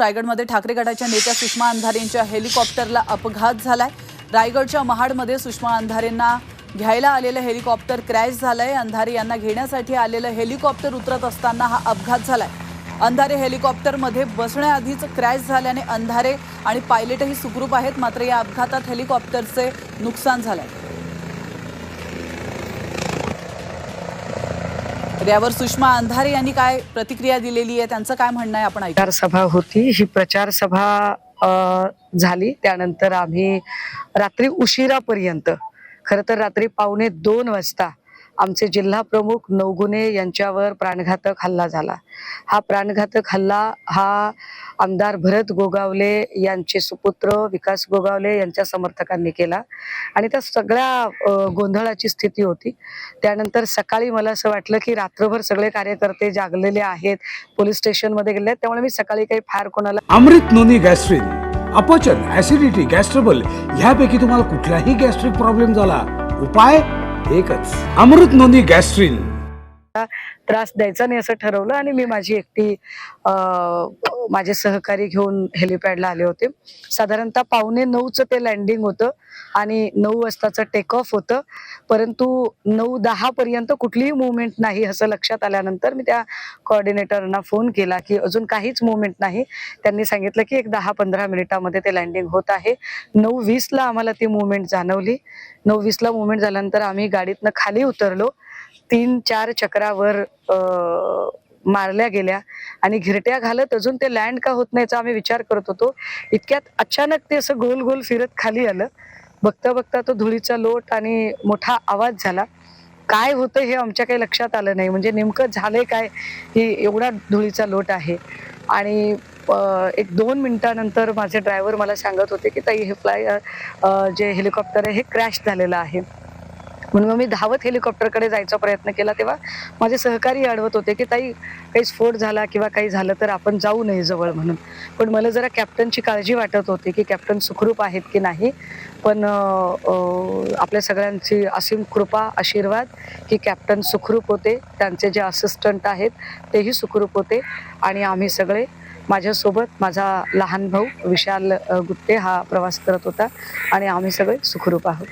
रायगडमध्ये ठाकरे गटाच्या नेत्या सुषमा अंधारे यांच्या हेलिकॉप्टरला अपघात झालाय. रायगडच्या महाडमध्ये सुषमा अंधारेंना घ्यायला आलेलं हेलिकॉप्टर क्रॅश झालंय. अंधारे यांना घेण्यासाठी आलेलं हेलिकॉप्टर उतरत असताना हा अपघात झालाय. अंधारे हेलिकॉप्टरमध्ये बसण्याआधीच क्रॅश झाल्याने अंधारे आणि पायलटही सुखरूप आहेत मात्र या अपघातात हेलिकॉप्टरचे नुकसान झालंय. यावर सुषमा अंधारे यांनी काय प्रतिक्रिया दिलेली आहे? त्यांचं काय म्हणणं आहे? आपण प्रचार सभा होती. ही प्रचार सभा झाली. त्यानंतर आम्ही रात्री उशिरापर्यंत खरं तर रात्री पावणे दोन वाजता आमचे जिल्हा प्रमुख नवगुणे यांच्यावर प्राणघातक हल्ला झाला. हा प्राणघातक हल्ला हा आमदार भरत गोगावले यांचे सुपुत्र विकास गोगावले यांच्या समर्थकांनी केला. आणि त्या सगळ्या गोंधळाची स्थिती होती. त्यानंतर सकाळी मला असं वाटलं की रात्रभर सगळे कार्यकर्ते जागलेले आहेत पोलीस स्टेशनमध्ये गेले आहेत त्यामुळे मी सकाळी काही फार कोणाला अमृत नोनी गॅस्ट्रिन अपचन ऍसिडिटी गॅस्ट्रबल ह्यापैकी तुम्हाला कुठलाही गॅस्ट्रिक प्रॉब्लेम झाला. उपाय? एकच. अमृत नोंदी गॅस्ट्रिन. त्रास द्यायचा नाही असं ठरवलं आणि मी माझी एकटी अं, माझे सहकारी घेऊन हेलिपॅडला आले होते. साधारणतः पावणे नऊचं ते लँडिंग होतं आणि नऊ वाजताचं टेक ऑफ होतं. परंतु नऊ दहा पर्यंत कुठलीही मुवमेंट नाही असं लक्षात आल्यानंतर मी त्या कॉर्डिनेटरना फोन केला की अजून काहीच मुवमेंट नाही. त्यांनी सांगितलं की एक दहा पंधरा मिनिटामध्ये ते लँडिंग होत आहे. नऊ वीसला आम्हाला ती मुवमेंट जाणवली. नऊ वीसला मुवमेंट झाल्यानंतर आम्ही गाडीतनं खाली उतरलो. तीन चार चक्रावर मारल्या गेल्या आणि घिरट्या घालत अजून ते लँड का होत नाहीचा आम्ही विचार करत होतो. इतक्यात अचानक ते असं गोल गोल फिरत खाली आलं. बघता बघता तो धुळीचा लोट आणि मोठा आवाज झाला. काय होतं हे आमच्या काही लक्षात आलं नाही. म्हणजे नेमकं झालंय काय? ही एवढा धुळीचा लोट आहे. आणि एक दोन मिनिटानंतर माझे ड्रायव्हर मला सांगत होते की ताई हे फ्लाय जे हेलिकॉप्टर आहे हे क्रॅश झालेलं आहे. म्हणून मग मी धावत हेलिकॉप्टरकडे जायचा प्रयत्न केला तेव्हा माझे सहकारी अडवत होते की ताई काही स्फोट झाला किंवा काही झालं तर आपण जाऊ नये जवळ म्हणून. पण मला जरा कॅप्टनची काळजी वाटत होती की कॅप्टन सुखरूप आहेत की नाही? पण आपल्या सगळ्यांची असीम कृपा आशीर्वाद की कॅप्टन सुखरूप होते त्यांचे जे असिस्टंट आहेत तेही सुखरूप होते आणि आम्ही सगळे माझ्यासोबत माझा लहान भाऊ विशाल गुप्ते गुट्टे हा प्रवास करत होता आणि आम्ही सगळे सुखरूप आहोत.